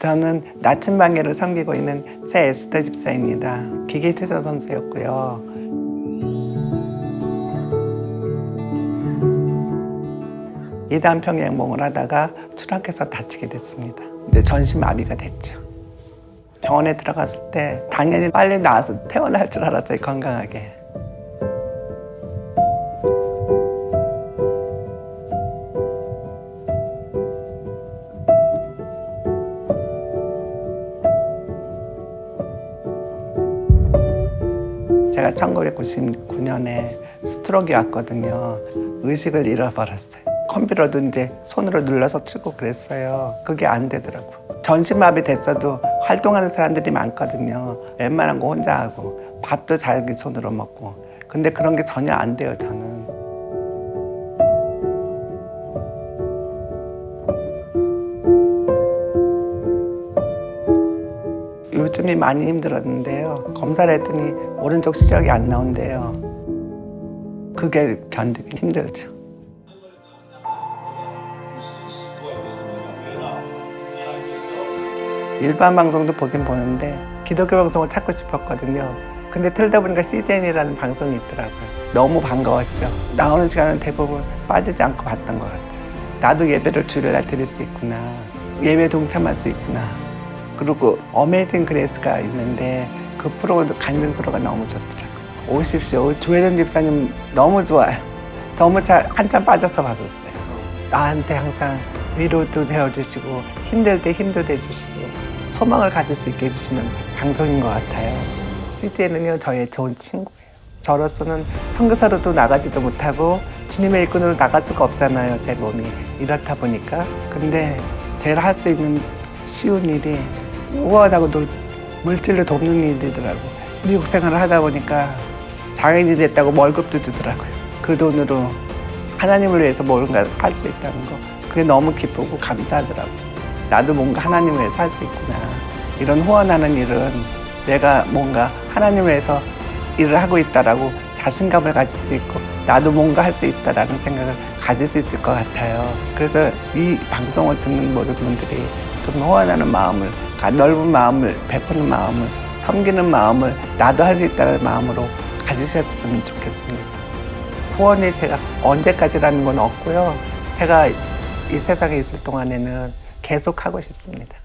저는 나침반계를 섬기고 있는 새 에스터 집사입니다. 기계투자 선수였고요. 이단 평행봉을 하다가 추락해서 다치게 됐습니다. 근데 전신 마비가 됐죠. 병원에 들어갔을 때 당연히 빨리 나와서 퇴원할 줄 알았어요, 건강하게. 제가 1999년에 스트로크가 왔거든요. 의식을 잃어버렸어요. 컴퓨터도 이제 손으로 눌러서 치고 그랬어요. 그게 안 되더라고. 전신마비 됐어도 활동하는 사람들이 많거든요. 웬만한 거 혼자 하고 밥도 자기 손으로 먹고. 근데 그런 게 전혀 안 돼요, 저는. 요즘이 많이 힘들었는데요. 검사를 했더니 오른쪽 시력이 안 나온대요. 그게 견디기 힘들죠. 일반 방송도 보긴 보는데 기독교 방송을 찾고 싶었거든요. 근데 틀다 보니까 CJN이라는 방송이 있더라고요. 너무 반가웠죠. 나오는 시간은 대부분 빠지지 않고 봤던 것 같아요. 나도 예배를 주일날 드릴 수 있구나. 예배 동참할 수 있구나. 그리고 어메이징 그레이스가 있는데 그 프로도 간증 프로가 너무 좋더라고요. 오십시오. 조혜련 집사님 너무 좋아요. 너무 잘 한참 빠져서 봤었어요. 나한테 항상 위로도 되어주시고 힘들 때 힘도 돼주시고 소망을 가질 수 있게 해주시는 방송인 것 같아요. CJ는요 저의 좋은 친구예요. 저로서는 선교사로도 나가지도 못하고 주님의 일꾼으로 나갈 수가 없잖아요 제 몸이 이렇다 보니까 근데 제가 할 수 있는 쉬운 일이 우월하고 또 물질로 돕는 일이더라고. 미국 생활을 하다 보니까 장애인이 됐다고 월급도 주더라고요. 그 돈으로 하나님을 위해서 뭔가 할 수 있다는 거. 그게 너무 기쁘고 감사하더라고. 나도 뭔가 하나님을 위해서 할 수 있구나. 이런 후원하는 일은 내가 뭔가 하나님을 위해서 일을 하고 있다라고 자신감을 가질 수 있고 나도 뭔가 할 수 있다라는 생각을 가질 수 있을 것 같아요. 그래서 이 방송을 듣는 모든 분들이 좀 후원하는 마음을 가- 넓은 마음을 베푸는 마음을 섬기는 마음을 나도 할 수 있다는 마음으로 가지셨으면 좋겠습니다. 후원이 제가 언제까지라는 건 없고요. 제가 이 세상에 있을 동안에는 계속 하고 싶습니다.